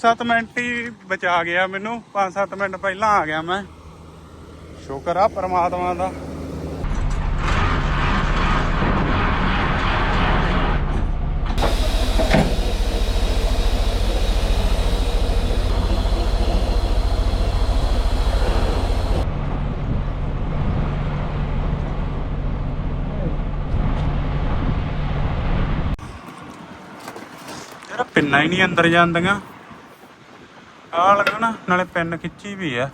7 minute ਹੀ ਬਚਾ ਗਿਆ ਮੈਨੂੰ 5-7 ਮਿੰਟ ਪਹਿਲਾਂ ਆ ਗਿਆ ਮੈਂ। ਸ਼ੁਕਰ ਆ ਪਰਮਾਤਮਾ ਦਾ। ਪਿੰਨਾ ਹੀ ਨਹੀਂ ਅੰਦਰ ਜਾਂਦੀਆਂ। ਆ ਲੱਗਾ ਨਾ ਨਾਲੇ ਪਿੰਨ ਖਿੱਚੀ ਵੀ ਆ।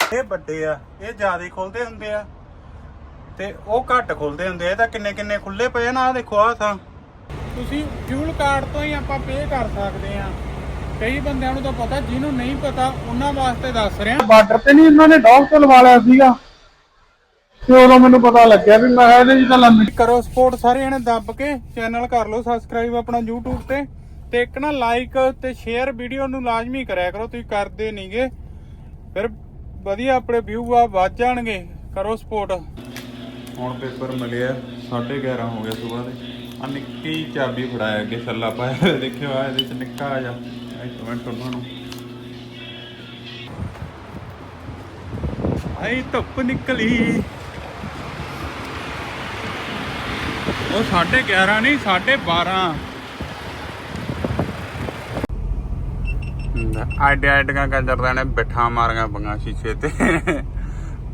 ਇਹ ਵੱਡੇ ਆ ਇਹ ਜ਼ਿਆਦਾ ਖੁੱਲਦੇ ਹੁੰਦੇ ਆ। ਤੇ ਉਹ ਘੱਟ ਖੁੱਲਦੇ ਹੁੰਦੇ ਆ ਇਹ ਤਾਂ ਕਿੰਨੇ ਕਿੰਨੇ ਖੁੱਲੇ ਪਏ ਆ ਨਾ ਆ ਦੇਖੋ ਆ ਤਾਂ ਤੁਸੀਂ ਫਿਊਲ ਕਾਰਡ ਤੋਂ ਹੀ ਆਪਾਂ ਪੇ ਕਰ ਸਕਦੇ ਆ। ਕਈ ਬੰਦਿਆਂ ਨੂੰ ਤਾਂ ਪਤਾ ਜਿਹਨੂੰ ਨਹੀਂ ਪਤਾ ਉਹਨਾਂ ਵਾਸਤੇ ਦੱਸ ਰਿਹਾ। ਬਾਰਡਰ ਤੇ ਨਹੀਂ ਇਹਨਾਂ ਨੇ ਡੌਗ ਤੋਂ ਲਵਾ ਲਿਆ ਸੀਗਾ। ਤੇ ਉਦੋਂ ਮੈਨੂੰ ਪਤਾ ਲੱਗਿਆ ਵੀ ਮੈਂ ਇਹਦੇ ਜੀ ਤਾਂ ਲੰਮੀ ਕਰੋ ਸਪੋਰਟ ਸਾਰੇ ਜਣੇ ਦੱਬ ਕੇ ਚੈਨਲ ਕਰ ਲਓ ਸਬਸਕ੍ਰਾਈਬ ਆਪਣਾ YouTube ਤੇ ਤੇ ਇੱਕ ਨਾ ਲਾਈਕ ਤੇ ਸ਼ੇਅਰ ਵੀਡੀਓ ਨੂੰ ਲਾਜ਼ਮੀ ਕਰਿਆ ਕਰੋ ਤੁਸੀਂ ਕਰਦੇ ਨਹੀਂਗੇ। ਫਿਰ ਵਧੀਆ ਆਪਣੇ ਵਿਊ ਆ ਵੱਧ ਜਾਣਗੇ। ਕਰੋ ਸਪੋਰਟ ਹੁਣ ਪੇਪਰ ਮਿਲਿਆ 11:30 ਹੋ ਗਿਆ ਸਵੇਰ ਦੇ। ਆ ਨਿੱਕੀ ਚਾਬੀ ਫੜਾਇਆ ਅੱਗੇ ਛੱਲਾ ਪਾਇਆ ਦੇਖਿਓ ਆ ਇਹਦੇ ਚ ਨਿੱਕਾ ਜਿਹਾ ਇੱਕ ਮਿੰਟ ਉਹਨਾਂ ਨੂੰ। ਆਈ ਧੁੱਪ ਨਿਕਲੀ। ਉਹ 11:30 ਨਹੀਂ 12:30 ਆਡੇ ਆਡੀਆਂ ਕੰਜਰਦਾ ਨੇ, ਬਿਠਾ ਮਾਰੀਆਂ ਬੰਗਾ ਸ਼ੀਸ਼ੇ ਤੇ।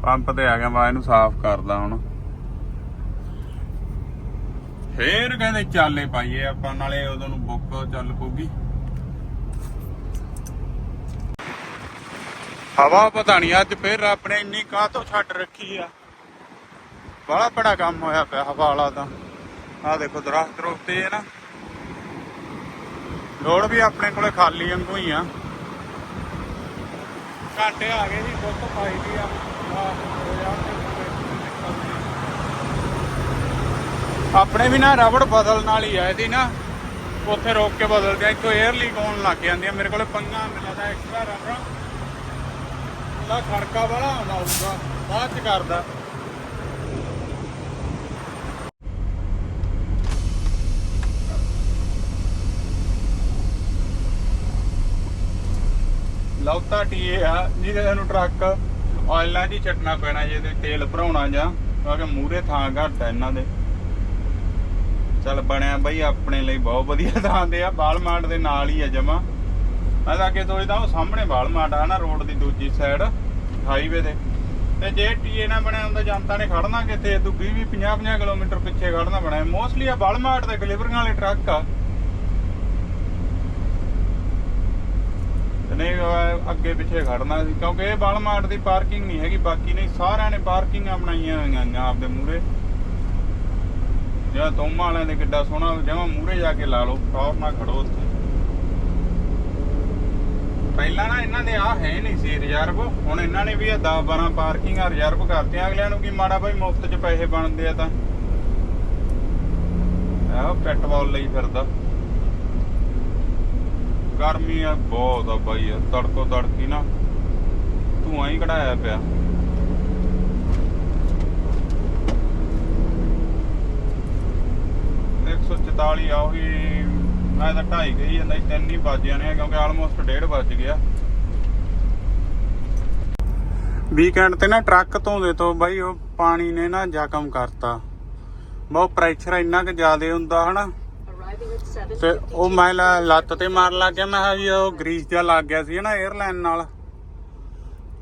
ਪੰਪ ਤੇ ਆ ਗਿਆ, ਮੈਂ ਇਹਨੂੰ ਸਾਫ਼ ਕਰਦਾ ਹੁਣ। ਫੇਰ ਕਹਿੰਦੇ ਚਾਲੇ ਪਾਈਏ ਆਪਾਂ, ਨਾਲੇ ਉਦੋਂ ਨੂੰ ਬੁੱਕ ਚੱਲ ਪਊਗੀ। ਹਵਾ ਪਤਾ ਨਹੀਂ ਅੱਜ ਫੇਰ ਆਪਣੇ ਇੰਨੀ ਕਾਹ ਤੋਂ ਛੱਡ ਰੱਖੀ ਆ। ਬੜਾ ਬੜਾ ਕੰਮ ਹੋਇਆ ਪਿਆ ਹਵਾ ਵਾਲਾ ਤਾਂ। ਆ ਦੇਖੋ ਦਰਖਤ ਰੋਕਤੇ ਹੈ ਨਾ। ਰੋਡ ਵੀ ਆਪਣੇ ਕੋਲੇ ਖਾਲੀ ਵਾਂਗੂ ਹੀ ਆ। ਘਾਟੇ ਆ ਗਏ ਜੀ ਬੁੱਕ ਪਾਈ ਦੀ ਆ। ਹੋ ਆਪਣੇ ਵੀ ਨਾ ਰਬੜ ਬਦਲਣ ਵਾਲੀ ਆ ਇਹਦੀ ਨਾ। ਉੱਥੇ ਰੋਕ ਕੇ ਬਦਲ ਗਿਆ ਇੱਕੋ 에ਅਰ ਲੀਕ ਹੋਣ ਲੱਗ ਜਾਂਦੀ ਆ। ਮੇਰੇ ਕੋਲੇ ਪੰਗਾ ਮਿਲਦਾ ਐਕਸਟਰਾ ਰਬੜ ਉਹਦਾ ਖੜਕਾ ਵਾਲਾ ਆਉਂਦਾ ਹੋਊਗਾ। ਬਾਅਦ ਚ ਕਰਦਾ। ਲੌਤਾ ਟੀਏ ਆ, ਜਿਹਦੇ ਸਾਨੂੰ ਟਰੱਕ ਆਇਲਾਂ 'ਚ ਹੀ ਛੱਡਣਾ ਪੈਣਾ ਜੇ ਤੇ ਤੇਲ ਭਰਾਉਣਾ ਜਾਂ ਕਿਉਂਕਿ ਮੂਰੇ ਥਾਂ ਘੱਟ ਆ ਇਹਨਾਂ ਦੇ। ਚੱਲ ਬਣਿਆ ਬਈ, ਆਪਣੇ ਲਈ ਬਹੁਤ ਵਧੀਆ ਥਾਂ ਤੇ ਆ ਬਾਲਮਾਰਟ ਦੇ ਨਾਲ ਹੀ ਆ ਜਮਾ। ਮੈਂ ਤਾਂ ਅੱਗੇ ਸੋਚਦਾ ਉਹ ਸਾਹਮਣੇ ਬਾਲਮਾਰਟ ਆ ਨਾ, ਰੋਡ ਦੀ ਦੂਜੀ ਸਾਈਡ ਹਾਈਵੇ ਦੇ। ਤੇ ਜੇ ਟੀਏ ਨਾ ਬਣਿਆ ਹੁੰਦਾ, ਜਨਤਾ ਨੇ ਖੜਨਾ ਕਿੱਥੇ? ਤੂੰ 20 20 50 50 ਕਿਲੋਮੀਟਰ ਪਿੱਛੇ ਖੜਨਾ ਬਣਿਆ। ਮੋਸਟਲੀ ਆ ਬਾਲਮਾਰਟ ਦੇ ਡਿਲੀਵਰੀਆਂ ਵਾਲੇ ਟਰੱਕ ਆ। ਤੇ ਅੱਗੇ ਪਿੱਛੇ ਖੜਨਾ ਸੀ, ਕਿਉਂਕਿ ਇਹ ਬਾਲਮਾਰਟ ਦੀ ਪਾਰਕਿੰਗ ਨਹੀਂ ਹੈਗੀ, ਬਾਕੀ ਨਹੀਂ, ਸਾਰਿਆਂ ਨੇ ਪਾਰਕਿੰਗਾਂ ਬਣਾਈਆਂ ਹੋਈਆਂ ਨੇ ਆਪਦੇ ਮੂਰੇ ਜਿਹੜਾ ਤੋਮਾ ਵਾਲਿਆਂ ਦੇ ਕਿੱਡਾ ਸੋਹਣਾ, ਜਮਾ ਮੂਰੇ ਜਾ ਕੇ ਲਾ ਲਓ, ਟੌਰ ਨਾਲ ਖੜੋ ਉੱਥੇ। ਪਹਿਲਾਂ ਨਾ ਇਹਨਾਂ ਦੇ ਆ ਹੈ ਨਹੀਂ ਸੀ ਰਿਜ਼ਰਵ, ਹੁਣ ਇਹਨਾਂ ਨੇ ਵੀ ਇਹ 10 12 ਪਾਰਕਿੰਗਾਂ ਰਿਜ਼ਰਵ ਕਰਤੀਆਂ, ਅਗਲਿਆਂ ਨੂੰ ਕੀ ਮਾੜਾ ਬਾਈ ਮੁਫਤ 'ਚ ਪੈਸੇ ਬਣਦੇ ਆ ਤਾਂ। ਆਹ, ਪੈਟਰੋਲ ਲਈ ਫਿਰਦਾ। ਗਰਮੀ ਆ, ਬਹੁਤ ਆ ਬਾਈ ਆ, ਤੜਕੋ ਤੜਕੀ ਨਾ। ਧੂਆਂ ਹੀ ਕਢਾਇਆ ਪਿਆ। ਇੱਕ ਸੌ 44 ਆ, ਉਹੀ ਮੈਂ ਤਾਂ 2.5 ਗਈ ਜਾਂਦਾ ਤਿੰਨ ਹੀ ਵੱਜ ਜਾਣੇ ਕਿਉਂਕਿ ਆਲਮੋਸਟ 1.5 ਵੱਜ ਗਿਆ। ਵੀਕਐਂਡ ਤੇ ਨਾ ਟਰੱਕ ਧੋਂਦੇ ਤੋਂ ਬਾਈ, ਉਹ ਪਾਣੀ ਨੇ ਨਾ ਜ਼ਖਮ ਕਰਤਾ। ਬਹੁਤ ਪ੍ਰੈਸ਼ਰ ਇੰਨਾ ਕਿ ਜ਼ਿਆਦਾ ਹੁੰਦਾ, ਹਨਾ। ਤੇ ਉਹ ਮੈਂ ਲ- ਲੱਤ ਤੇ ਮਾਰ ਲੱਗ ਗਿਆ। ਮੈਂ ਕਿਹਾ ਵੀ ਉਹ ਗਰੀਸ ਜਿਹਾ ਲੱਗ ਗਿਆ ਸੀ ਨਾ 에ਅਰਲਾਈਨ ਨਾਲ।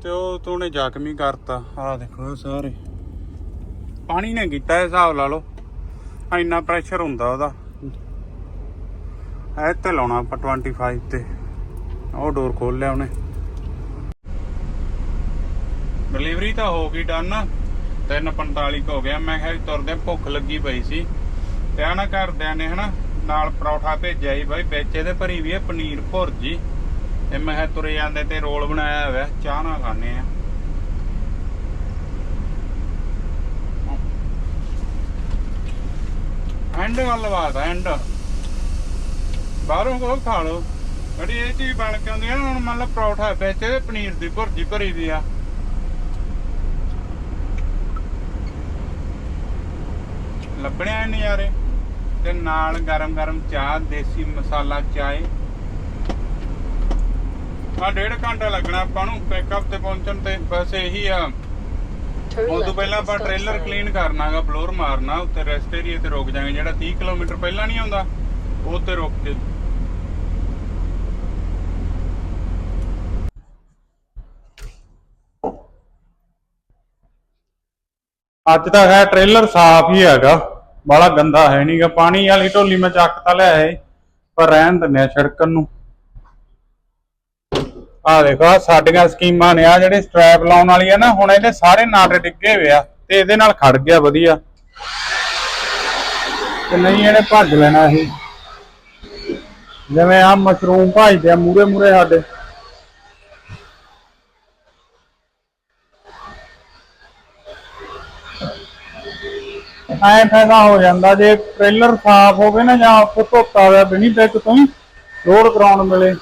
ਤੇ ਉਹ ਤੋਂ ਜ਼ਖਮੀ ਕਰਤਾ। ਆਹ ਦੇਖੋ ਸਾਰੇ। ਪਾਣੀ ਨੇ ਕੀਤਾ ਇਹ ਹਿਸਾਬ ਲਾ ਲਓ। ਇੰਨਾ ਪ੍ਰੈਸ਼ਰ ਹੁੰਦਾ ਉਹਦਾ। ਇਹ ਤੇ ਲਾਉਣਾ ਆਪਾਂ 25 ਤੇ। ਉਹ ਡੋਰ ਖੋਲ ਲਿਆ ਉਹਨੇ। ਡਿਲੀਵਰੀ ਤਾਂ ਹੋ ਗਈ ਡਨ 3:45 ਕੁ ਹੋ ਗਿਆ। ਮੈਂ ਕਿਹਾ ਵੀ ਤੁਰਦੇ ਭੁੱਖ ਲੱਗੀ ਪਈ ਸੀ। ਤੇ ਆ ਨਾ ਘਰਦਿਆਂ ਨੇ ਹਨਾ ਨਾਲ ਪਰੌਠਾ ਭੇਜਿਆ ਸੀ ਬਾਈ ਵਿੱਚ ਇਹਦੇ ਭਰੀ ਵੀ ਹੈ ਪਨੀਰ ਭੁਰਜੀ। ਤੇ ਮੈਂ ਕਿਹਾ ਤੁਰੇ ਜਾਂਦੇ ਤੇ ਰੋਲ ਬਣਾਇਆ ਹੋਇਆ ਚਾਹ ਨਾਲ ਖਾਣੇ ਆ। ਐਂਡ ਵੱਲ ਬਾਤ ਐਂਡ। ਬਾਹਰੋਂ ਕੋ ਖਾ ਲਓ। ਬੜੀ ਇਹ ਚੀਜ਼ ਬਣ ਕੇ ਆਉਂਦੀ ਆ ਨਾ, ਹੁਣ ਮੰਨ ਲਓ ਪਰੌਠਾ ਵਿੱਚ ਪਨੀਰ ਦੀ ਭੁਰਜੀ ਭਰੀ ਦੀ ਆ। ਲੱਭਣਿਆ ਨਜ਼ਾਰੇ ਤੇ ਨਾਲ ਗਰਮ ਗਰਮ ਚਾਹ ਦੇਸੀ ਮਸਾਲਾ ਚਾਏ। ਆ ਡੇਢ ਘੰਟਾ ਲੱਗਣਾ ਆਪਾਂ ਨੂੰ ਪਿਕਅਪ ਤੇ ਪਹੁੰਚਣ ਤੇ। ਬਸ ਇਹੀ ਆ। ਉਸ ਤੋਂ ਪਹਿਲਾਂ ਆਪਾਂ ਟ੍ਰੇਲਰ. ਕਲੀਨ ਕਰਨਾਗਾ ਬਲੋਰ ਮਾਰਨਾ ਉੱਤੇ ਰੈਸਟ ਏਰੀਆ ਤੇ ਰੁਕ ਜਾਵਾਂਗੇ। ਜਿਹੜਾ 30 ਕਿਲੋਮੀਟਰ ਪਹਿਲਾਂ ਨਹੀਂ ਆਉਂਦਾ ਉਹ ਤੇ ਰੁਕ ਕੇ। ਅੱਜ ਤਾਂ ਹੈ ਟ੍ਰੇਲਰ ਸਾਫ਼ ਹੀ ਹੈਗਾ। ਬੜਾ ਗੰਦਾ ਹੈ ਨਹੀਂਗਾ ਪਾਣੀ ਵਾਲੀ ਢੋਲੀ ਮੈਂ ਚੱਕ ਤਾਂ ਲਿਆ ਹੈ ਪਰ ਰਹਿਣ ਦਿੰਨੇ ਆ ਛਿੜਕਣ ਨੂੰ। ਆ ਦੇਖੋ, ਆਹ ਸਾਡੀਆਂ ਸਕੀਮਾਂ ਨੇ ਆ ਜਿਹੜੇ ਸਟ੍ਰੈਪ ਲਾਉਣ ਵਾਲੀ ਆ ਨਾ, ਹੁਣ ਇਹਦੇ ਸਾਰੇ ਨਾਟੇ ਡਿੱਗੇ ਹੋਏ ਆ ਤੇ ਇਹਦੇ ਨਾਲ ਖੜ ਗਿਆ ਵਧੀਆ। ਤੇ ਨਹੀਂ ਇਹਨੇ ਭੱਜ ਲੈਣਾ ਇਹ ਜਿਵੇਂ ਆ ਮਸ਼ਰੂਮ ਭਜਦੇ ਆ ਮੂਰੇ ਮੂਰੇ ਸਾਡੇ। ਐ ਫਾਇਦਾ ਹੋ ਜਾਂਦਾ ਜੇ ਟ੍ਰੇਲਰ ਸਾਫ਼ ਹੋਵੇ ਨਾ ਜਾਂ ਉੱਥੋਂ ਧੋਤਾ ਹੋਇਆ ਬਿਨੀ ਟੈਕ ਤੋਂ ਹੀ ਲੋਡ ਕਰਾਉਣ ਮਿਲੇ।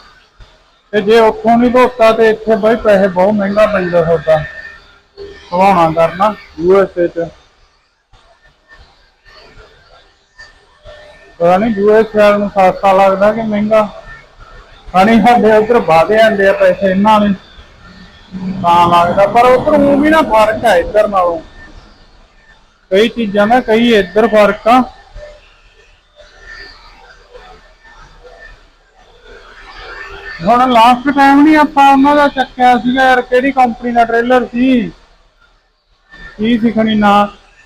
ਤੇ ਜੇ ਉੱਥੋਂ ਨਹੀਂ ਧੋਤਾ ਤੇ ਇੱਥੇ ਬਈ ਪੈਸੇ ਬਹੁਤ ਮਹਿੰਗਾ ਪੈਂਦਾ ਤੁਹਾਡਾ। ਹਵਾਣਾ ਕਰਨਾ ਯੂਐਸਏ ਚ। ਪਤਾ ਨਹੀਂ ਯੂਐਸ ਵਾਲ ਨੂੰ ਸਸਤਾ ਲੱਗਦਾ ਕਿ ਮਹਿੰਗਾ? ਪਾਣੀ ਸਾਡੇ ਉੱਧਰ ਵਾਦੇ ਆਂਦੇ ਆ ਪੈਸੇ, ਇਹਨਾਂ ਨੇ ਤਾਂ ਲੱਗਦਾ, ਪਰ ਉਧਰ ਉਹ ਵੀ ਨਾ ਫ਼ਰਕ ਹੈ ਇੱਧਰ ਨਾਲੋਂ। ਕਈ ਚੀਜ਼ਾਂ ਦਾ ਕਈ ਇੱਧਰ ਫ਼ਰਕ ਆ। ਹੁਣ ਲਾਸਟ ਟਾਈਮ ਨਹੀਂ ਆਪਾਂ ਉਹਨਾਂ ਦਾ ਚੱਕਿਆ ਸੀਗਾ ਯਾਰ, ਕਿਹੜੀ ਕੰਪਨੀ ਦਾ ਟ੍ਰੇਲਰ ਸੀ? ਕੀ ਸਿਖਣੀ ਨਾ?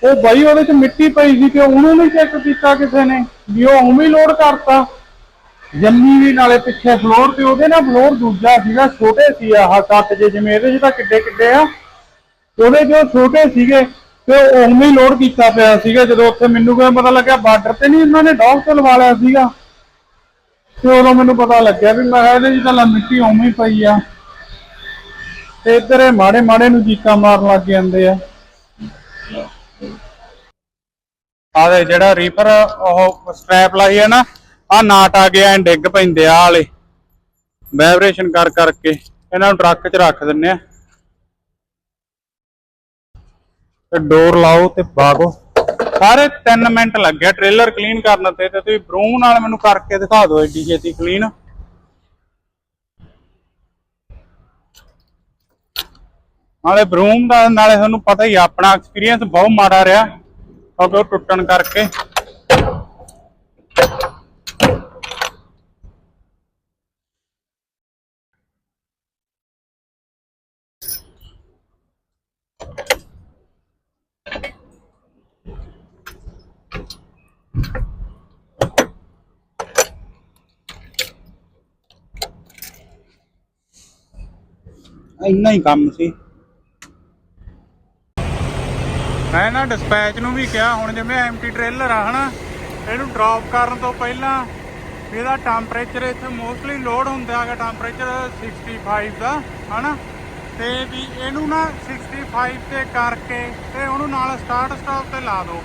ਉਹ ਬਾਈ ਉਹਦੇ ਚ ਮਿੱਟੀ ਪਈ ਸੀ ਤੇ ਉਹਨੂੰ ਨਹੀਂ ਚੈੱਕ ਕੀਤਾ ਕਿਸੇ ਨੇ, ਵੀ ਉਹ ਉਵੇਂ ਹੀ ਲੋਡ ਕਰਤਾ। ਜੰਮੀ ਵੀ ਨਾਲੇ ਪਿੱਛੇ ਫਲੋਰ ਤੇ ਉਹਦੇ ਨਾਲ ਫਲੋਰ ਦੂਜਾ ਸੀਗਾ, ਛੋਟੇ ਸੀ ਆਹ ਕੱਟ ਜੇ ਜਿਵੇਂ ਇਹਦੇ ਚ ਤਾਂ ਕਿੱਡੇ ਕਿੱਡੇ ਆ। ਤੇ ਉਹਦੇ ਜੋ ਛੋਟੇ ਸੀਗੇ ਤੇ ਉਵੇਂ ਹੀ ਲੋਡ ਕੀਤਾ ਪਿਆ ਸੀਗਾ ਜਦੋਂ ਉੱਥੇ ਮੈਨੂੰ ਕਿਵੇਂ ਪਤਾ ਲੱਗਿਆ ਬਾਰਡਰ ਤੇ ਨਹੀਂ, ਇਹਨਾਂ ਨੇ ਡੌਗ ਤੋਂ ਲਵਾ ਲਿਆ ਸੀਗਾ। ਤੇ ਉਦੋਂ ਮੈਨੂੰ ਪਤਾ ਲੱਗਿਆ ਵੀ ਮੈਂ ਕਿਹਾ ਇਹਦੇ 'ਚ ਤਾਂ ਮਿੱਟੀ ਉਵੇਂ ਹੀ ਪਈ ਆ। ਤੇ ਇੱਧਰ ਇਹ ਮਾੜੇ ਮਾੜੇ ਨੂੰ ਜੀਕਾ ਮਾਰਨ ਲੱਗ ਜਾਂਦੇ ਆ। ਆ ਜਿਹੜਾ ਰੀਪਰ ਉਹ ਸਟ੍ਰੈਪ ਲਾਈ ਹੈ ਨਾ ਆ ਨਾਟ ਆ ਗਿਆ ਡਿੱਗ ਪੈਂਦੇ ਆ ਆਲੇ ਵਾਈਬ੍ਰੇਸ਼ਨ ਕਰ ਕਰਕੇ, ਇਹਨਾਂ ਨੂੰ ਟਰੱਕ 'ਚ ਰੱਖ ਦਿੰਨੇ ਆ। ਤੇ ਡੋਰ ਲਾਓ ਤੇ ਬਾਗੋ। ਸਾਰੇ 3 ਮਿੰਟ ਲੱਗਿਆ ਟ੍ਰੇਲਰ ਕਲੀਨ ਕਰਨ ਤੇ ਤੇ ਤੁਸੀਂ ਬਰੂਮ ਨਾਲ ਮੈਨੂੰ ਕਰਕੇ ਦਿਖਾ ਦਿਓ ਏਡੀ ਛੇਤੀ ਕਲੀਨ ਨਾਲੇ ਬਰੂਮ ਦਾ, ਨਾਲੇ ਤੁਹਾਨੂੰ ਪਤਾ ਹੀ ਆਪਣਾ ਐਕਸਪੀਰੀਅੰਸ ਬਹੁਤ ਮਾੜਾ ਰਿਹਾ। ਕਿਉਂਕਿ ਉਹ ਟੁੱਟਣ ਕਰਕੇ। ਇੰਨਾ ਹੀ ਕੰਮ ਸੀ। ਮੈਂ ਨਾ ਡਿਸਪੈਚ ਨੂੰ ਵੀ ਕਿਹਾ, ਹੁਣ ਜਿਵੇਂ ਐਮਟੀ ਟ੍ਰੇਲਰ ਆ, ਹਨਾ, ਇਹਨੂੰ ਡ੍ਰੌਪ ਕਰਨ ਤੋਂ ਪਹਿਲਾਂ ਇਹਦਾ ਟੈਂਪਰੇਚਰ ਇੱਥੇ ਮੋਸਟਲੀ ਲੋਡ ਹੁੰਦਾ ਹੈਗਾ ਟੈਂਪਰੇਚਰ 65 ਦਾ, ਹਨਾ। ਤੇ ਵੀ ਇਹਨੂੰ ਨਾ 65 ਤੇ ਕਰਕੇ ਤੇ ਉਹਨੂੰ ਨਾਲ ਸਟਾਰਟ ਸਟਾਪ ਤੇ ਲਾ ਦਿਓ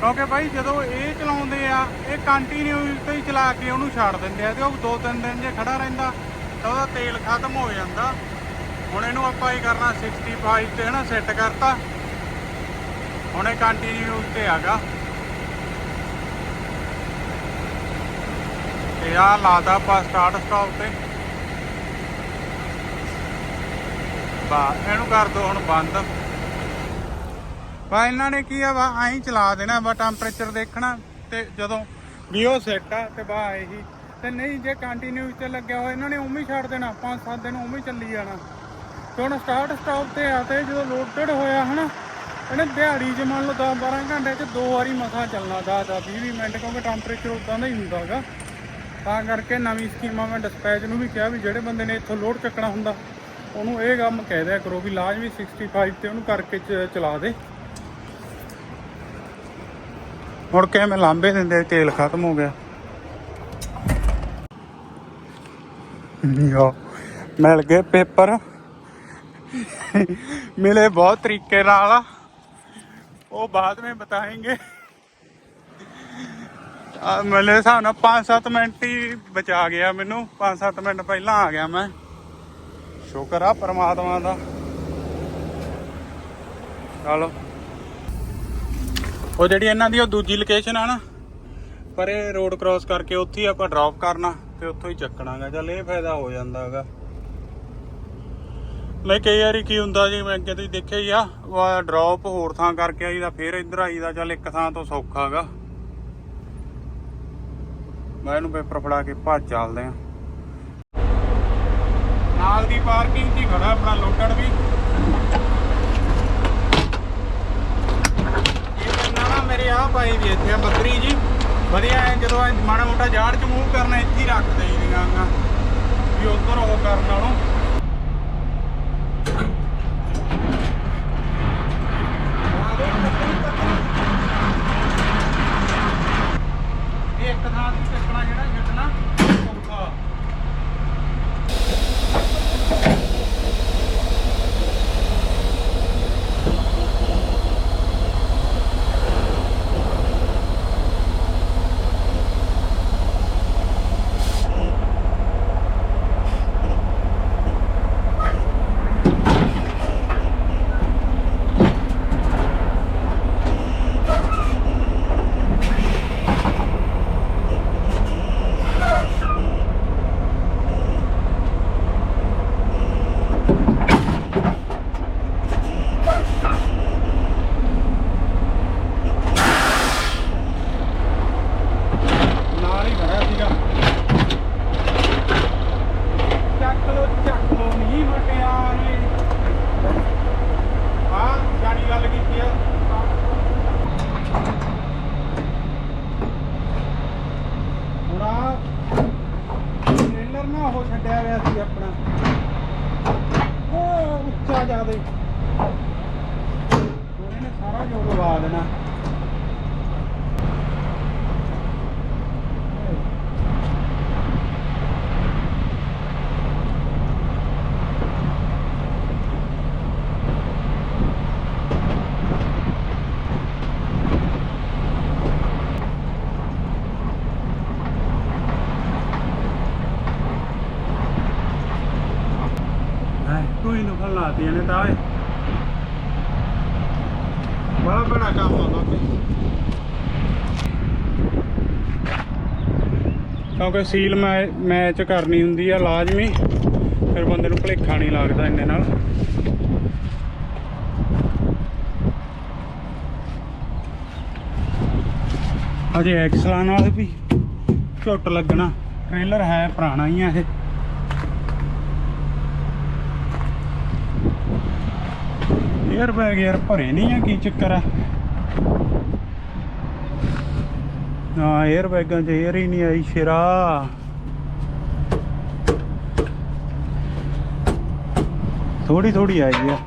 ਕਿਉਂਕਿ ਬਾਈ ਜਦੋਂ ਇਹ ਚਲਾਉਂਦੇ ਆ, ਇਹ ਕੰਟੀਨਿਊ ਤੇ ਹੀ ਚਲਾ ਕੇ ਉਹਨੂੰ ਛੱਡ ਦਿੰਦੇ ਆ, ਤੇ ਉਹ ਦੋ ਤਿੰਨ ਦਿਨ ਜੇ ਖੜਾ ਰਹਿੰਦਾ, ਤਾਂ ਉਹਦਾ ਤੇਲ ਖਤਮ ਹੋ ਜਾਂਦਾ। ਹੁਣ ਇਹਨੂੰ ਆਪਾਂ ਹੀ ਕਰਨਾ 65 ਤੇ ਹਨਾ ਸੈੱਟ ਕਰਤਾ। ਹੁਣ ਇਹ ਕੰਟੀਨਿਊ ਤੇ ਹੈਗਾ ਤੇ ਆ ਲਾਦਾ ਆਪਾਂ ਸਟਾਰਟ ਸਟਾਪ ਤੇ। ਬਾ, ਇਹਨੂੰ ਕਰ ਦੋ ਹੁਣ ਬੰਦ। ਬਾ, ਇਹਨਾਂ ਨੇ ਕੀ ਆ ਵਾ ਐਂ ਚਲਾ ਦੇਣਾ ਵਾ ਟੈਂਪਰੇਚਰ ਦੇਖਣਾ ਤੇ ਜਦੋਂ ਵੀ ਉਹ ਸੈੱਟ ਆ ਤੇ ਬਾ, ਇਹੀ। ਤੇ ਨਹੀਂ, ਜੇ ਕੰਟੀਨਿਊ ਤੇ ਲੱਗਿਆ ਹੋਇਆ, ਇਹਨਾਂ ਨੇ ਉਵੇਂ ਹੀ ਛੱਡ ਦੇਣਾ 5-7 ਦਿਨ ਉਵੇਂ ਹੀ ਚੱਲੀ ਜਾਣਾ। ਹੁਣ ਸਟਾਰਟ ਸਟਾਪ ਤੇ ਆ ਤੇ ਜਦੋਂ ਲੋਡਡ ਹੋਇਆ ਹਨਾ, ਇਹਨੇ ਦਿਹਾੜੀ 'ਚ ਮੰਨ ਲਓ 10 12 ਘੰਟੇ 'ਚ ਦੋ ਵਾਰੀ ਮਸਾ ਚੱਲਣਾ 10 10 20 ਮਿੰਟ, ਕਿਉਂਕਿ ਟੈਂਪਰੇਚਰ ਉਦਾਂ ਦਾ ਹੀ ਹੁੰਦਾਗਾ ਤਾਂ ਕਰਕੇ ਨਵੀਂ ਸਕੀਮਾਂ ਮੈਂ ਡਿਸਪੈਚ ਨੂੰ ਵੀ ਕਿਹਾ ਵੀ ਜਿਹੜੇ ਬੰਦੇ ਨੇ ਇੱਥੋਂ ਲੋਡ ਚੱਕਣਾ ਹੁੰਦਾ, ਉਹਨੂੰ ਇਹ ਕੰਮ ਕਹਿ ਦਿਆ ਕਰੋ ਵੀ ਲਾਜ਼ਮੀ 65 ਤੇ ਉਹਨੂੰ ਕਰਕੇ ਚਲਾ ਦੇ। ਮੁੜ ਕੇ ਮੈਂ ਲਾਂਬੇ ਦਿੰਦੇ, ਤੇਲ ਖਤਮ ਹੋ ਗਿਆ। ਯੋ ਮਿਲ ਗਏ ਪੇਪਰ। मिले बहुत तरीके नाल वो बाद में बताएंगे ਆ ਮੇਰੇ ਹਿਸਾਬ ਨਾਲ 5-7 ਮਿੰਟ ਹੀ ਬਚਾ ਗਿਆ ਮੈਨੂੰ 5-7 ਮਿੰਟ ਪਹਿਲਾਂ ਆ ਗਿਆ ਮੈਂ ਸ਼ੁਕਰ ਆ ਪ੍ਰਮਾਤਮਾ ਦਾ ਚਲੋ ਉਹ ਜਿਹੜੀ ਇਹਨਾਂ ਦੀ ਉਹ ਦੂਜੀ ਲੋਕੇਸ਼ਨ ਆ ਨਾ ਪਰ ਇਹ ਰੋਡ ਕ੍ਰਾਸ ਕਰਕੇ ਉੱਥੇ ਹੀ ਆਪਾਂ ਡ੍ਰੌਪ ਕਰਨਾ ਤੇ ਉੱਥੋਂ ਹੀ ਚੱਕਣਾਗਾ ਚੱਲ ਇਹ ਫਾਇਦਾ ਹੋ ਜਾਂਦਾਗਾ ਨਹੀਂ, ਕਈ ਵਾਰੀ ਕੀ ਹੁੰਦਾ ਜੀ, ਮੈਂ ਅੱਗੇ ਤੁਸੀਂ ਦੇਖਿਆ ਹੀ ਆ ਡ੍ਰੌਪ ਹੋਰ ਥਾਂ ਕਰਕੇ ਆਈਦਾ, ਫੇਰ ਇੱਧਰ ਆਈਦਾ, ਚੱਲ ਇੱਕ ਥਾਂ ਤੋਂ ਸੌਖਾਗਾ ਮੈਂ ਇਹਨੂੰ ਪੇਪਰ ਫੜਾ ਕੇ ਭੱਜ ਚੱਲਦੇ ਆ। ਨਾਲ ਦੀ ਪਾਰਕਿੰਗ 'ਚ ਹੀ ਖੜਾ ਆਪਣਾ ਲੋਡੜ ਵੀ। ਇਹ ਨਾ ਮੇਰੇ ਆ ਪਾਈ ਵੀ ਇੱਥੇ ਆ, ਬੱਕਰੀ ਜੀ। ਵਧੀਆ ਐ ਜਦੋਂ ਮਾੜਾ ਮੋਟਾ ਜਾੜ 'ਚ ਮੂਵ ਕਰਨਾ, ਇੱਥੇ ਹੀ ਰੱਖ ਦੇਈਦੀਆਂ ਗਾ ਵੀ ਉਧਰ ਉਹ ਕਰਨ ਨਾਲੋਂ। ਇਹ ਇੱਕ ਥਾਂ ਤੇ ਚੱਕਣਾ ਜਿਹੜਾ ਛੱਡਣਾ ਔਖਾ ਨਾਲ ਹੀ ਖੜਾ ਸੀਗਾ ਚੱਕ ਲੋ ਚੱਕ ਲੋ ਨਹੀਂ ਮਟਿਆਰੇ ਆ ਜਾਨੀ ਗੱਲ ਕੀਤੀ ਆ ਹੁਣ ਆ ਟ੍ਰੇਲਰ ਨਾ ਉਹ ਛੱਡਿਆ ਹੋਇਆ ਸੀ ਆਪਣਾ ਉਹ ਉੱਚਾ ਜਾਦੇ ਉਹਨੇ ਨੇ ਸਾਰਾ ਜੋੜ ਲਵਾ ਦੇਣਾ ਹੈ ਕੋਈ ਨੂੰ ਖਲਾਤੀਆਂ ਨੇ ਤਾਂ ਓਏ ਬੜਾ ਬੜਾ ਕੰਮ ਆ ਬਾਬੇ ਕਿਉਂਕਿ ਸੀਲ ਮੈ- ਮੈਚ ਕਰਨੀ ਹੁੰਦੀ ਆ ਲਾਜ਼ਮੀ, ਫਿਰ ਬੰਦੇ ਨੂੰ ਭੁਲੇਖਾ ਨਹੀਂ ਲੱਗਦਾ ਇੰਨੇ ਨਾਲ। ਅਜੇ ਐਕਸਲਾਂ ਨਾਲ ਵੀ ਝੁੱਟ ਲੱਗਣਾ। ਟ੍ਰੇਲਰ ਹੈ, ਪੁਰਾਣਾ ਹੀ ਆ ਇਹ। 에ਅਰ ਬੈਗ ਯਾਰ ਭਰੇ ਨਹੀਂ ਆ, ਕੀ ਚੱਕਰ ਆ? ਨਾ 에ਅਰ ਬੈਗਾਂ 'ਚ 에ਅਰ ਹੀ ਨਹੀਂ ਆਈ, ਸ਼ੇਰਾ। ਥੋੜੀ ਥੋੜੀ ਆਈ ਆ।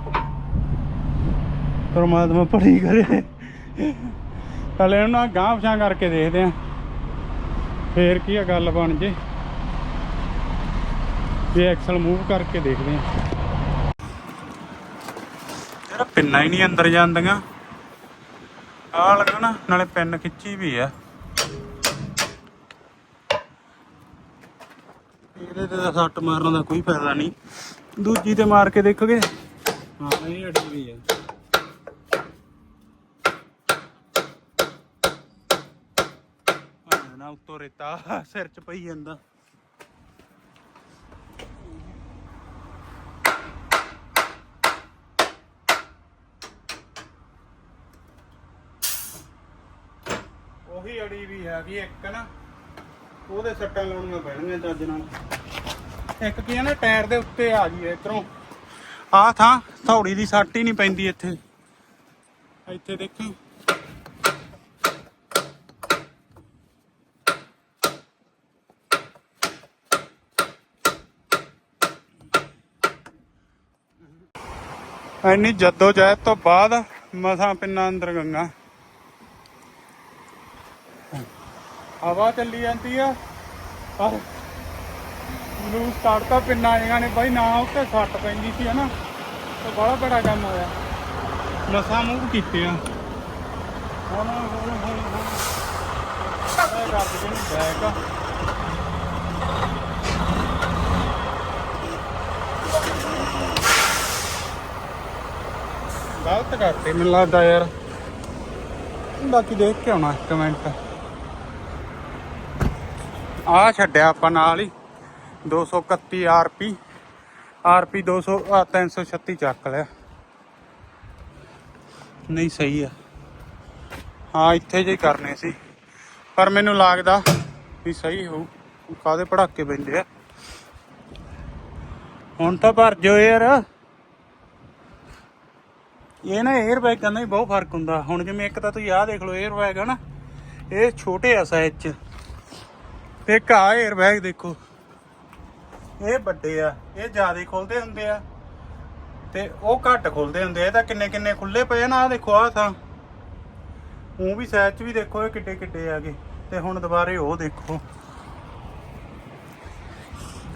ਪਰਮਾਤਮਾ ਭਲੀ ਕਰੇ। ਪਹਿਲੇ ਇਹਨਾਂ ਗਾਂਹ ਪਛਾਂ ਕਰਕੇ ਦੇਖਦੇ ਆ। ਫੇਰ ਕੀ ਆ, ਗੱਲ ਬਣ ਜੇ। ਇਹ ਐਕਸਲ ਮੂਵ ਕਰਕੇ ਦੇਖਦੇ ਆ। ਯਾਰ ਪਿੰਨਾ ਹੀ ਨਹੀਂ ਅੰਦਰ ਜਾਂਦੀਆਂ। ਆ ਲੱਗਣਾ, ਨਾਲੇ ਪਿੰਨ ਖਿੱਚੀ ਵੀ ਆ। ਇਹਦੇ ਤੇ ਤਾਂ ਸੱਟ ਮਾਰਨ ਦਾ ਕੋਈ ਫਾਇਦਾ ਨਹੀਂ। ਦੂਜੀ ਤੇ ਮਾਰ ਕੇ ਦੇਖੋਗੇ। ਹਾਂ, ਇਹ ਅੜੀ ਵੀ ਆ। ਨਾ ਉੱਤੋਂ ਰੇਤਾ ਸਿਰ ਚ ਪਈ ਜਾਂਦਾ। ਉਹੀ ਅੜੀ ਵੀ ਹੈਗੀ ਇੱਕ ਨਾ। ਉਹਦੇ ਸੱਟਾਂ ਲਾਉਣੀਆਂ ਪੈਣਗੀਆਂ ਚੱਜ ਨਾਲ। ਇੱਕ ਕੀ ਆ ਨਾ ਟਾਇਰ ਦੇ ਉੱਤੇ ਆ ਗਈ ਇਧਰੋਂ। ਆਹ ਥਾਂ ਥੌੜੀ ਦੀ ਸੱਟ ਹੀ ਨਹੀਂ ਪੈਂਦੀ ਇੱਥੇ। ਇੱਥੇ ਦੇਖੀ। ਇੰਨੀ ਜੱਦੋ ਜਹਿਦ ਤੋਂ ਬਾਅਦ ਮਸਾਂ ਪਿੰਨਾ ਅੰਦਰ ਗੰਗਾ। ਹਵਾ ਚੱਲੀ ਜਾਂਦੀ ਆ। ਪਰ ਨੂੰ ਸਟਾਰਟਾ ਪਿੰਨਾ ਆਈਆਂ ਨੇ ਬਾਈ ਨਾ ਉੱਤੇ ਸੱਟ ਪੈਂਦੀ ਸੀ ਹਨਾ। ਤੇ ਬੜਾ ਬੜਾ ਕੰਮ ਹੋਇਆ। ਨਸਾਂ ਮੂਵ ਕੀਤੇ ਆ ਹੁਣ ਹੁਣ ਹੁਣ ਹੁਣ। ਕਰ ਦੇ ਨੂੰ ਬੈਕ ਆ। ਗਲਤ ਕਰਤੇ ਮੈਨੂੰ ਲੱਗਦਾ ਯਾਰ। ਬਾਕੀ ਦੇਖ ਕੇ ਆਉਣਾ ਕਮੈਂਟ ਆ ਛੱਡਿਆ ਆਪਾਂ ਨਾਲ ਹੀ। 231 ਆਰਪੀ ਆਰਪੀ 200 ਆ 336 ਚੱਕ ਲਿਆ। ਨਹੀਂ, ਸਹੀ ਆ। ਹਾਂ, ਇੱਥੇ ਜੇ ਕਰਨੇ ਸੀ। ਪਰ ਮੈਨੂੰ ਲੱਗਦਾ ਵੀ ਸਹੀ ਹੋਊ। ਕਾਦੇ ਪੜਾਕੇ ਪੈਂਦੇ ਆ? ਹੁਣ ਤਾਂ ਭਰ ਜੋ ਯਾਰ। ਇਹ ਨਾ 에ਅਰ ਬੈਗਾਂ ਦਾ ਹੀ ਬਹੁਤ ਫ਼ਰਕ ਹੁੰਦਾ। ਹੁਣ ਜਿਵੇਂ ਇੱਕ ਤਾਂ ਤੁਸੀਂ ਆਹ ਦੇਖ ਲਓ 에ਅਰ ਬੈਗ ਆ ਨਾ। ਇਹ ਛੋਟੇ ਆ ਸਾਈਜ਼ 'ਚ। ਤੇ ਇੱਕ ਆ 에ਅਰ ਬੈਗ ਦੇਖੋ। ਇਹ ਵੱਡੇ ਆ, ਇਹ ਜ਼ਿਆਦਾ ਖੁੱਲਦੇ ਹੁੰਦੇ ਆ। ਤੇ ਉਹ ਘੱਟ ਖੁੱਲਦੇ ਹੁੰਦੇ ਆ ਤਾਂ ਕਿੰਨੇ ਕਿੰਨੇ ਖੁੱਲੇ ਪਏ ਆ ਨਾ ਆ ਦੇਖੋ ਆ ਤਾਂ ਉਹ ਵੀ ਸਾਈਜ਼ 'ਚ ਵੀ ਦੇਖੋ, ਇਹ ਕਿੱਡੇ ਕਿੱਡੇ ਆਗੇ ਤੇ ਹੁਣ ਦੁਬਾਰੇ ਉਹ ਦੇਖੋ।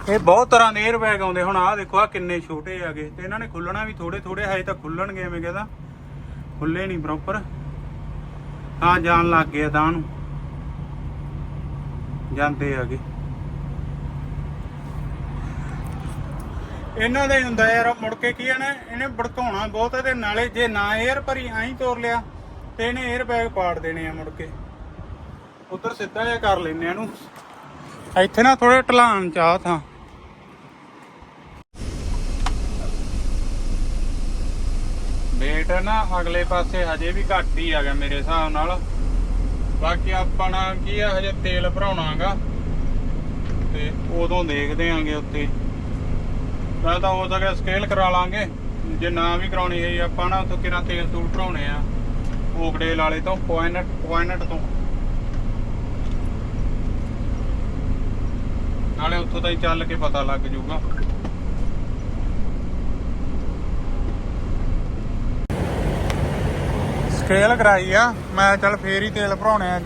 ਇਹ ਬਹੁਤ ਤਰ੍ਹਾਂ ਦੇ 에ਅਰ ਬੈਗ ਆਉਂਦੇ। ਹੁਣ ਆਹ ਦੇਖੋ ਆ ਕਿੰਨੇ ਛੋਟੇ ਆਗੇ ਤੇ ਇਹਨਾਂ ਨੇ ਖੁੱਲਣਾ ਵੀ ਥੋੜੇ ਥੋੜੇ ਹਜੇ ਤਾਂ ਖੁੱਲਣਗੇ, ਐਵੇਂ ਕਹਿੰਦਾ। ਖੁੱਲੇ ਨਹੀਂ ਪ੍ਰੋਪਰ ਹਾਂ ਜਾਣ ਲੱਗ ਗਏ ਤਾਂ ਨੂੰ। ਜਾਂਦੇ ਆਗੇ ਇਹਨਾਂ ਦਾ ਹੀ ਹੁੰਦਾ ਯਾਰ ਮੁੜ ਕੇ ਕੀ ਹੈ ਨਾ, ਇਹਨੇ ਭੜਕਾਉਣਾ ਬਹੁਤ ਹੈ ਤੇ ਨਾਲੇ ਜੇ ਨਾ 에ਅਰ ਭਰੀ, ਐਂ ਤੋਰ ਲਿਆ, ਤੇ ਇਹਨੇ 에ਅਰ ਬੈਗ ਪਾੜ ਦੇਣੇ ਆ ਮੁੜ ਕੇ। ਉਧਰ ਸਿੱਧਾ ਜਿਹਾ ਕਰ ਲੈਨੇ ਇਹਨੂੰ। ਇੱਥੇ ਨਾ ਥੋੜੇ ਢਲਾਨ ਚਾਹ ਥਾਂ। ਵੇਟ ਨਾ ਅਗਲੇ ਪਾਸੇ ਹਜੇ ਵੀ ਘੱਟ ਹੀ ਆ ਗਿਆ ਮੇਰੇ ਹਿਸਾਬ ਨਾਲ। ਬਾਕੀ ਆਪਣਾ ਕੀ ਆ, ਹਜੇ ਤੇਲ ਭਰਾਉਣਾਗਾ। ਤੇ ਉਦੋਂ ਦੇਖਦੇ ਆਂਗੇ ਉੱਥੇ ਮੈਂ ਤਾਂ ਹੋ ਸਕਿਆ ਸਕੇਲ ਕਰਾ ਲਾਂਗੇ। ਜੇ ਨਾ ਵੀ ਕਰਾਉਣੀ ਹੈ ਆਪਾਂ ਨਾ ਉੱਥੋਂ ਕਿਹੜਾ ਤੇਲ ਤੂਲ ਭਰਾਉਣੇ ਆ। ਓਕਡੇਲ ਵਾਲੇ ਤੋਂ ਪੁਆਇੰਟ ਪੁਆਇੰਟ ਤੋਂ। ਨਾਲੇ ਉੱਥੋਂ ਤਾਂ ਹੀ ਚੱਲ ਕੇ ਪਤਾ ਲੱਗ ਜਾਊਗਾ ਸਕੇਲ ਕਰਾਈ ਆ, ਮੈਂ ਚੱਲ ਫੇਰ ਹੀ ਤੇਲ ਭਰਾਉਣੇ ਆ।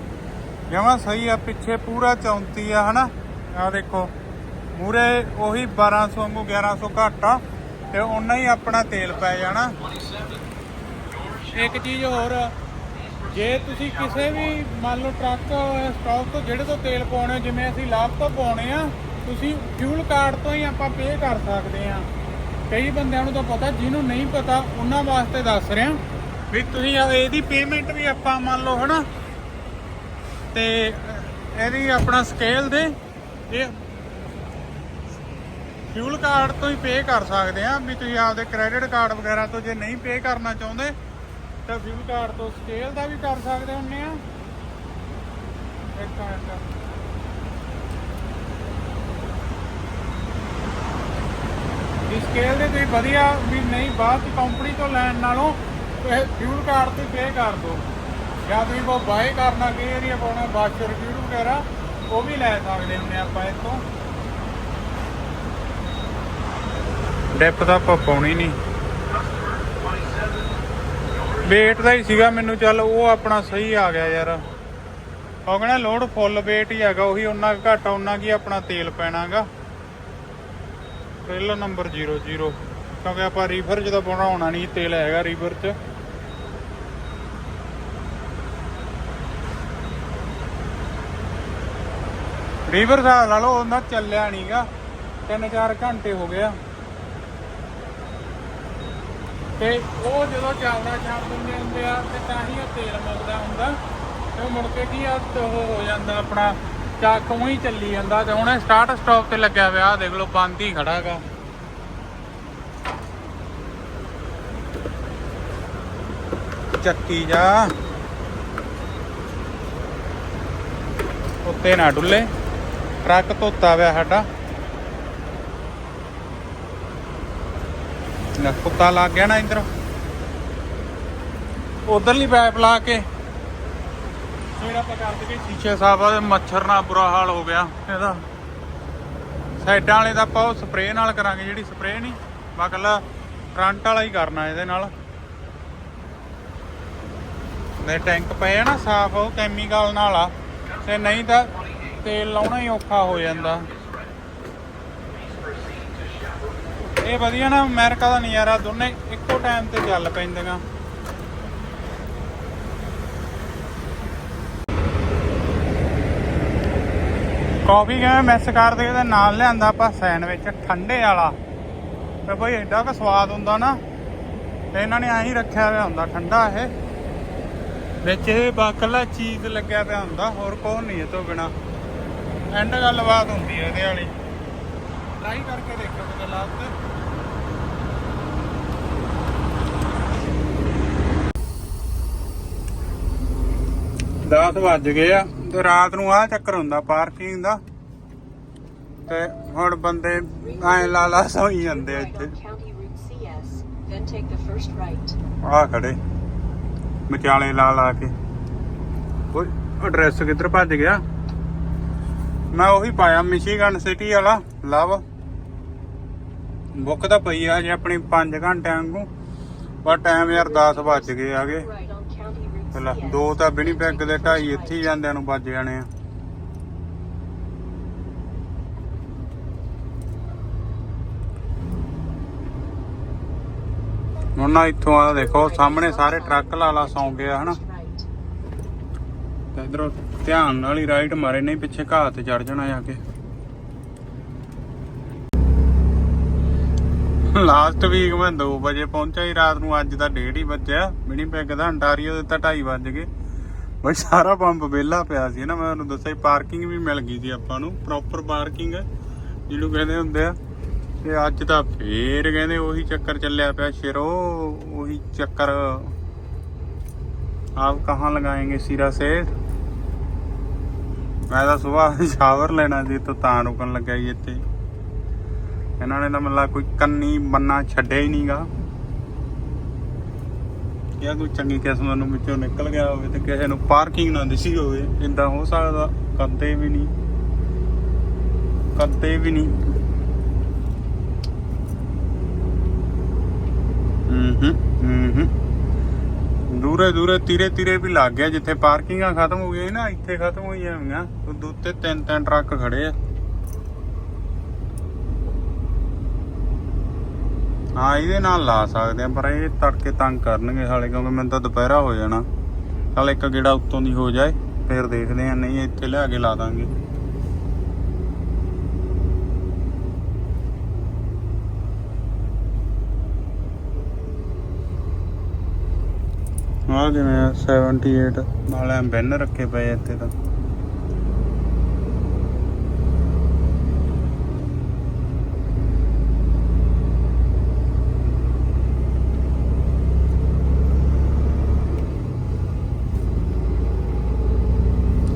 ਜਮਾ ਸਹੀ ਆ, ਪਿੱਛੇ ਪੂਰਾ 34 ਆ, ਹਨਾ? ਆ ਦੇਖੋ ਮੂਰੇ ਉਹੀ 1200 ਵਾਂਗੂ 1100 ਘੱਟ ਆ, ਤੇ ਉਨਾ ਹੀ ਆਪਣਾ ਤੇਲ ਪੈ ਜਾਣਾ। ਇੱਕ ਚੀਜ਼ ਹੋਰ ਜੇ ਤੁਸੀਂ ਕਿਸੇ ਵੀ, ਮੰਨ ਲਓ ਟਰੱਕ ਸਟਾਕ ਤੋਂ ਜਿਹੜੇ ਤੋਂ ਤੇਲ ਪਾਉਣੇ ਜਿਵੇਂ ਅਸੀਂ ਲਾਭ ਤੋਂ ਪਾਉਣੇ ਆ, ਤੁਸੀਂ ਫਿਊਲ ਕਾਰਡ ਤੋਂ ਹੀ ਆਪਾਂ ਪੇ ਕਰ ਸਕਦੇ ਆ। ਕਈ ਬੰਦਿਆਂ ਨੂੰ ਤਾਂ ਪਤਾ, ਜਿਹਨੂੰ ਨਹੀਂ ਪਤਾ, ਉਹਨਾਂ ਵਾਸਤੇ ਦੱਸ ਰਿਹਾ। ਵੀ ਤੁਸੀਂ ਇਹਦੀ ਪੇਮੈਂਟ ਵੀ ਆਪਾਂ ਮੰਨ ਲਓ ਹਨਾ। ਤੇ ਇਹਦੀ ਆਪਣਾ ਸਕੇਲ ਦੇ, ਇਹ ਫਿਊਲ ਕਾਰਡ ਤੋਂ ਹੀ ਪੇ ਕਰ ਸਕਦੇ ਆ, ਵੀ ਤੁਸੀਂ ਆਪਦੇ ਕ੍ਰੈਡਿਟ ਕਾਰਡ ਵਗੈਰਾ ਤੋਂ ਜੇ ਨਹੀਂ ਪੇ ਕਰਨਾ ਚਾਹੁੰਦੇ, ਤਾਂ ਫਿਊਲ ਕਾਰਡ ਤੋਂ ਸਕੇਲ ਦਾ ਵੀ ਕਰ ਸਕਦੇ ਹੁੰਨੇ ਆ। ਇੱਕ ਮਿੰਟ। ਇਸ ਸਕੇਲ ਦੇ ਤੁਸੀਂ ਵਧੀਆ, ਵੀ ਨਹੀਂ ਬਾਅਦ ਕੰਪਨੀ ਤੋਂ ਲੈਣ ਨਾਲੋਂ ਇਹ ਫਿਊਲ ਕਾਰਡ ਤੇ ਪੇ ਕਰ ਦਿਓ ਜਾਂ ਤੁਸੀਂ ਉਹ ਬਾਏ ਕਰਨਾ ਕਈ ਏਰੀਆ ਪਾਉਣਾ, ਬਾਅਦ ਚ ਵਗੈਰਾ, ਉਹ ਵੀ ਲੈ ਸਕਦੇ ਹੁੰਦੇ ਆਪਾਂ ਇੱਥੋਂ। ਡਿਪ ਤਾਂ ਆਪਾਂ ਪਾਉਣੀ ਨਹੀਂ weight ਦਾ ਹੀ ਸੀਗਾ ਮੈਨੂੰ, ਚੱਲ ਉਹ ਆਪਣਾ ਸਹੀ ਆ ਗਿਆ ਯਾਰ। ਉਹ ਕਹਿੰਦਾ ਲੋਡ ਫੁੱਲ ਵੇਟ ਹੀ ਹੈਗਾ, ਉਹੀ ਉਹਨਾਂ ਕੁ ਘੱਟ ਉਹਨਾਂ ਕੀ ਆਪਣਾ ਤੇਲ ਪੈਣਾਗਾ। ਪਹਿਲਾ ਨੰਬਰ 00 ਕਿਉਂਕਿ ਆਪਾਂ ਰੀਫਰ ਜਦੋਂ ਬਣਾਉਣਾ ਨਹੀਂ ਤੇਲ ਹੈਗਾ ਰੀਫਰ 'ਚ। ਰੀਵਰ ਦਾ ਲਾ ਲਓ ਉਹਨਾਂ ਚੱਲਿਆ ਨਹੀਂਗਾ ਤਿੰਨ ਚਾਰ ਘੰਟੇ ਹੋ ਗਿਆ ਤੇ ਉਹ ਜਦੋਂ ਚੱਲਦਾ ਛੱਡ ਦਿੰਦੇ ਹੁੰਦੇ ਆ, ਤੇ ਤਾਂ ਹੀ ਉਹ ਤੇਲ ਮੁੱਕਦਾ ਹੁੰਦਾ। ਤੇ ਮੁੜ ਕੇ ਕੀ ਆ ਉਹ ਹੋ ਜਾਂਦਾ ਆਪਣਾ, ਚੱਕ ਹੀ ਚੱਲੀ ਜਾਂਦਾ। ਤੇ ਹੁਣ ਸਟਾਰਟ ਸਟਾਪ ਤੇ ਲੱਗਿਆ ਹੋਇਆ ਆਹ ਦੇਖ ਲਓ, ਬੰਦ ਹੀ ਖੜਾਗਾ ਚੱਕੀ ਜਾ। ਉੱਤੇ ਨਾ ਡੁੱਲੇ। ਟਰੱਕ ਧੋਤਾ ਹੋਇਆ ਸਾਡਾ। ਨਾ ਕੁੱਤਾ ਲੱਗ ਗਿਆ ਨਾ ਇੰਦਰ ਉਧਰਲੀ ਪਾਈਪ ਲਾ ਕੇ। ਫਿਰ ਆਪਾਂ ਕਰ ਦਈਏ ਸ਼ੀਸ਼ੇ ਸਾਫ਼ ਆ ਮੱਛਰ ਨਾਲ ਬੁਰਾ ਹਾਲ ਹੋ ਗਿਆ ਇਹਦਾ। ਸਾਈਡਾਂ ਵਾਲੇ ਦਾ ਆਪਾਂ ਉਹ ਸਪਰੇਅ ਨਾਲ ਕਰਾਂਗੇ ਜਿਹੜੀ ਸਪਰੇਅ ਨਹੀਂ ਬਕਲਾ ਫਰੰਟ ਵਾਲਾ ਹੀ ਕਰਨਾ ਇਹਦੇ ਨਾਲ। ਨੇ ਟੈਂਕ ਪਏ ਆ ਨਾ ਸਾਫ਼ ਉਹ ਕੈਮੀਕਲ ਨਾਲ ਆ। ਤੇ ਨਹੀਂ ਤਾਂ ਤੇਲ ਲਾਉਣਾ ਹੀ ਔਖਾ ਹੋ ਜਾਂਦਾ। ਇਹ ਵਧੀਆ ਨਾ, ਅਮਰੀਕਾ ਦਾ ਨਜ਼ਾਰਾ, ਦੋਨੇ ਇੱਕੋ ਟਾਈਮ ਤੇ ਚੱਲ ਪੈਂਦੀਆਂ। ਕਾਫੀ ਕਿਵੇਂ ਮਿਸ ਕਰਦੇ, ਇਹਦੇ ਨਾਲ ਲਿਆਂਦਾ ਆਪਾਂ ਸੈਂਡਵਿਚ ਠੰਡੇ ਵਾਲਾ। ਤੇ ਬਈ ਐਡਾ ਕੁ ਸਵਾਦ ਹੁੰਦਾ ਨਾ, ਤੇ ਇਹਨਾਂ ਨੇ ਐਂ ਹੀ ਰੱਖਿਆ ਹੋਇਆ ਹੁੰਦਾ, ਠੰਡਾ ਇਹ। ਵਿੱਚ ਇਹ ਬਾਕਲਾ ਚੀਜ਼ ਲੱਗਿਆ ਪਿਆ ਹੁੰਦਾ, ਹੋਰ ਕੋਈ ਨਹੀਂ ਇਹ ਤੋਂ ਬਿਨਾ। ਐਂਡ ਗੱਲਬਾਤ ਹੁੰਦੀ ਹੈ ਇਹਦੇ ਵਾਲੀ। ਟਰਾਈ ਕਰਕੇ ਦੇਖੋ ਕਿਤੇ ਲਾ ਉੱਤੇ। ਦਸ ਵੱਜ ਗਏ ਆ ਤੇ ਰਾਤ ਨੂੰ ਆ ਚੱਕਰ ਹੁੰਦਾ ਪਾਰਕਿੰਗ ਦਾ। ਤੇ ਹੁਣ ਬੰਦੇ ਐ ਲਾ ਲਾ ਸੋਈ ਜਾਂਦੇ ਆ ਇੱਥੇ. ਆ ਖੜੇ। ਵਿਚਾਲੇ ਲਾ ਲਾ ਕੇ। ਓਏ ਐਡਰੈਸ ਕਿੱਧਰ ਭੱਜ ਗਿਆ? ਮੈਂ ਉਹੀ ਪਾਇਆ ਮਿਸ਼ੀਗਨ ਸਿਟੀ ਵਾਲਾ, ਲਵ। ਬੁੱਕ ਤਾਂ ਪਈ ਆ ਜੇ ਆਪਣੀ 5 ਘੰਟਿਆਂ ਵਾਂਗੂ, ਪਰ ਟਾਈਮ ਯਾਰ 10 ਵੱਜ ਗਏ ਆਗੇ Right ਦੋ ਤਾਂ ਬਿਨੀ ਦੇ ਢਾਈ ਇੱਥੇ ਜਾਂਦਿਆਂ ਨੂੰ ਵੱਜ ਜਾਣੇ ਆ। ਹੁਣ ਨਾ ਇੱਥੋਂ ਆ ਦੇਖੋ, ਸਾਹਮਣੇ ਸਾਰੇ ਟਰੱਕ ਲਾਲਾ ਸੌਂ ਗਿਆ ਆ ਹਨਾ। ਇਧਰੋਂ ਧਿਆਨ ਨਾਲ ਹੀ ਰਾਈਟ ਮਾਰੇ, ਨਹੀਂ ਪਿੱਛੇ ਘਾਹ ਤੇ ਚੜ ਜਾਣਾ ਜਾ ਕੇ। ਲਾਸਟ ਵੀਕ ਮੈਂ 2 ਵਜੇ ਪਹੁੰਚਾ ਹੀ ਰਾਤ ਨੂੰ ਅੱਜ ਦਾ ਡੇਢ ਹੀ ਵੱਜਿਆ। ਮਿਨੀ ਪੈਗ ਦਾ ਅੰਟਾਰੀਓ ਦੇ ਤਾਂ 2:30 ਵਜ ਗਏ। ਬਈ ਸਾਰਾ ਪੰਪ ਵਿਹਲਾ ਪਿਆ ਸੀ ਨਾ, ਮੈਂ ਤੁਹਾਨੂੰ ਦੱਸਿਆ ਪਾਰਕਿੰਗ ਵੀ ਮਿਲ ਗਈ ਸੀ ਆਪਾਂ ਨੂੰ ਪ੍ਰੋਪਰ ਪਾਰਕਿੰਗ ਜਿਹਨੂੰ ਕਹਿੰਦੇ ਹੁੰਦੇ ਆ। ਤੇ ਅੱਜ ਤਾਂ ਫੇਰ ਕਹਿੰਦੇ ਉਹੀ ਚੱਕਰ ਚੱਲਿਆ ਪਿਆ ਸ਼ੇਰੋ, ਉਹੀ ਚੱਕਰ। ਆਪ ਕਹਾਂ ਲਗਾਏਗੇ ਸਿਰਾ ਸੇ ਮੈਂ ਤਾਂ ਸਵੇਰ ਸ਼ਾਵਰ ਲੈਣਾ ਸੀ, ਤਾਂ ਤਾਂ ਰੁਕਣ ਲੱਗਿਆ ਜੀ ਇੱਥੇ। ਇਹਨਾਂ ਨੇ ਤਾਂ ਮਤਲਬ ਕੋਈ ਕੰਨੀ ਬੰਨਾ ਛੱਡਿਆ ਹੀ ਨਹੀਂਗਾ। ਜਾਂ ਕੋਈ ਚੰਗੀ ਕਿਸਮ ਨੂੰ ਵਿੱਚੋਂ ਨਿਕਲ ਗਿਆ ਹੋਵੇ ਤੇ ਕਿਸੇ ਨੂੰ ਪਾਰਕਿੰਗ ਨਾ ਦਿਸੀ ਹੋਵੇ ਇਦਾਂ ਹੋ ਸਕਦਾ, ਕਰਦੇ ਵੀ ਨਹੀਂ। ਕਰਦੇ ਵੀ ਨਹੀਂ। ਹੂੰ ਹੂੰ ਹੂੰ ਹੂੰ। ਦੂਰੇ ਦੂਰੇ ਤੀਰੇ ਤੀਰੇ ਵੀ ਲੱਗ ਗਿਆ, ਜਿੱਥੇ ਪਾਰਕਿੰਗਾਂ ਖਤਮ ਹੋ ਗਈਆਂ ਨਾ, ਇੱਥੇ ਖਤਮ ਹੋਈਆਂ ਹੋਈਆਂ। ਉਦੋਂ ਉੱਤੇ ਤਿੰਨ ਤਿੰਨ ਟਰੱਕ ਖੜੇ ਆ। ਹਾਂ, ਇਹਦੇ ਨਾਲ ਲਾ ਸਕਦੇ ਆ, ਪਰ ਇਹ ਤੜਕੇ ਤੰਗ ਕਰਨਗੇ ਹਾਲੇ ਕਿਉਂਕਿ ਮੈਨੂੰ ਤਾਂ ਦੁਪਹਿਰਾ ਹੋ ਜਾਣਾ। ਹਾਲੇ ਇੱਕ ਗੇੜਾ ਉੱਤੋਂ ਦੀ ਹੋ ਜਾਏ, ਫਿਰ ਦੇਖਦੇ ਆ, ਨਹੀਂ ਇੱਥੇ ਲਿਆ ਕੇ ਲਾ ਦਾਂਗੇ। ਆ, ਜਿਵੇਂ ਆ 78 ਨਾਲ ਐ ਬੈਨ ਰੱਖੇ ਪਏ ਇੱਥੇ ਤਾਂ।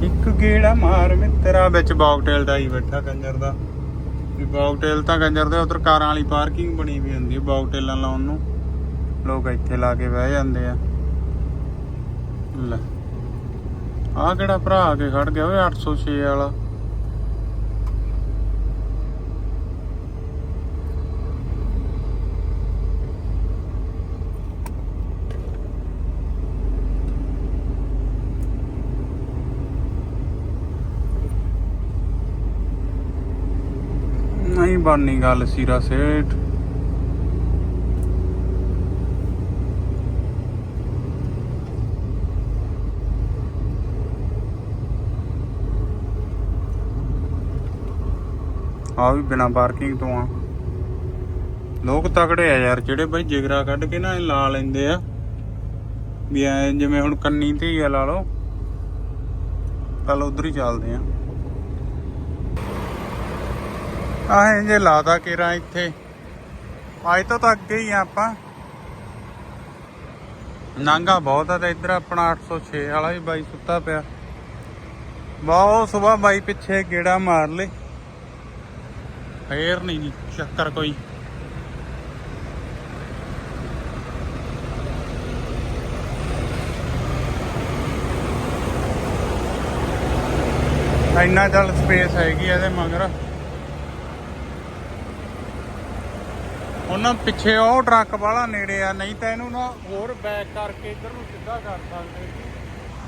ਇੱਕ ਗੇੜਾ ਮਾਰ ਮਿੱਤਰਾ ਵਿੱਚ ਬੌਕਟੇਲ ਦਾ ਹੀ ਬੈਠਾ ਕੰਜਰ ਦਾ। ਵੀ ਬੌਕਟੇਲ ਤਾਂ ਕੰਜਰ ਦੇ ਉਧਰ ਕਾਰਾਂ ਵਾਲੀ ਪਾਰਕਿੰਗ ਬਣੀ ਵੀ ਹੁੰਦੀ ਹੈ ਬੌਕਟੇਲਾਂ ਲਾਉਣ ਨੂੰ। ਲੋਕ ਇੱਥੇ ਲਾ ਕੇ ਬਹਿ ਜਾਂਦੇ ਆ। ਲੈ। ਆ ਕਿਹੜਾ ਭਰਾ ਆ ਕੇ ਖੜ ਗਿਆ ਓਏ 806 ਵਾਲਾ। ਨਹੀਂ ਬਣਨੀ ਗੱਲ, ਸੀਰਾ ਸੇਠ। ਆ ਵੀ ਬਿਨਾ ਪਾਰਕਿੰਗ ਤੋਂ ਆ। ਲੋਕ ਤਕੜੇ ਆ ਯਾਰ, ਜਿਹੜੇ ਬਈ ਜਿਗਰਾ ਕੱਢ ਕੇ ਨਾ ਲਾ ਲੈਂਦੇ ਆ। ਵੀ ਐ ਜਿਵੇਂ ਹੁਣ ਕੰਨੀ ਤੇ ਹੀ ਆ ਲਾ ਲਓ ਕੱਲ ਉਧਰ ਹੀ ਚੱਲਦੇ ਆ। ਆਹ ਜੇ ਲਾਦਾ ਕੇਰਾ ਇੱਥੇ। ਅੱਜ ਤੋਂ ਤਾਂ ਅੱਗੇ ਹੀ ਆ ਆਪਾਂ। ਨਾਂਗਾ ਬਹੁਤ ਆ ਤੇ ਇੱਧਰ ਆਪਣਾ 806 ਵਾਲਾ ਵੀ ਬਾਈ ਸੁੱਤਾ ਪਿਆ। ਬਹੁਤ ਸਵੇਰ ਬਾਈ ਪਿੱਛੇ ਗੇੜਾ ਮਾਰ ਲੇ ਫੇਰ ਨਹੀਂ ਜੀ ਚੱਕਰ ਕੋਈ। ਇੰਨਾ ਚੱਲ ਸਪੇਸ ਹੈਗੀ ਆ ਇਹਦੇ ਮਗਰ। ਉਹਨਾਂ ਪਿੱਛੇ ਉਹ ਟਰੱਕ ਵਾਲਾ ਨੇੜੇ ਆ, ਨਹੀਂ ਤਾਂ ਇਹਨੂੰ ਨਾ ਹੋਰ ਬੈਕ ਕਰਕੇ ਇੱਧਰ ਨੂੰ ਸਿੱਧਾ ਕਰ ਸਕਦੇ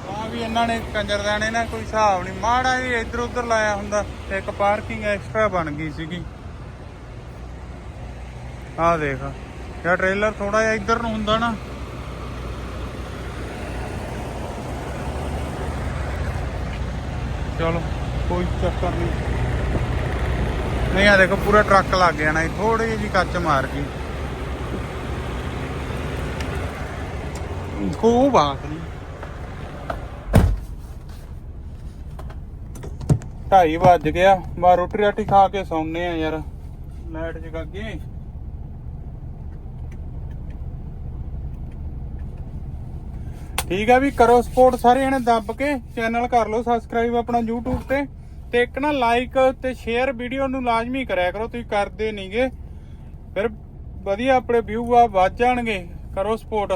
ਆ ਵੀ ਇਹਨਾਂ ਨੇ ਕੰਜਰਦਾਨੇ ਨਾ ਕੋਈ ਹਿਸਾਬ ਨਹੀਂ। ਮਾੜਾ ਹੀ ਇੱਧਰ ਉੱਧਰ ਲਾਇਆ ਹੁੰਦਾ ਤੇ ਇੱਕ ਪਾਰਕਿੰਗ ਐਕਸਟਰਾ ਬਣ ਗਈ ਸੀਗੀ। ਆਹ ਦੇਖ ਯਾ ਟ੍ਰੇਲਰ ਥੋੜਾ ਜਿਹਾ ਇੱਧਰ ਨੂੰ ਹੁੰਦਾ ਨਾ। ਚਲੋ ਕੋਈ ਚੱਕਰ ਨਹੀਂ। ਨਹੀਂ ਆ ਦੇਖੋ ਪੂਰਾ ਟਰੱਕ ਲੱਗ ਗਿਆ ਨਾ ਥੋੜੀ ਜਿਹੀ ਕੱਚ ਮਾਰ ਗਈ। ਕੋਈ ਬਾਤ ਨਹੀਂ 2:30 ਵੱਜ ਗਿਆ ਬਾ ਰੋਟੀ ਰਾਟੀ ਖਾ ਕੇ ਸੌਂਨੇ ਆ ਯਾਰ, ਲਾਈਟ ਜਗਾ ਕੇ ਠੀਕ ਆ ਵੀ ਕਰੋ ਸਪੋਰਟ ਸਾਰੇ ਜਣੇ ਦੱਬ ਕੇ। ਚੈਨਲ ਕਰ ਲਓ ਸਬਸਕ੍ਰਾਈਬ ਆਪਣਾ YouTube ਤੇ। ਤੇ ਇੱਕ ਨਾ ਲਾਈਕ ਤੇ ਸ਼ੇਅਰ ਵੀਡੀਓ ਨੂੰ ਲਾਜ਼ਮੀ ਕਰਿਆ ਕਰੋ, ਤੁਸੀਂ ਕਰਦੇ ਨਹੀਂਗੇ ਫਿਰ ਵਧੀਆ ਆਪਣੇ ਵਿਊ ਆ, ਵੱਧ ਜਾਣਗੇ। ਕਰੋ ਸਪੋਰਟ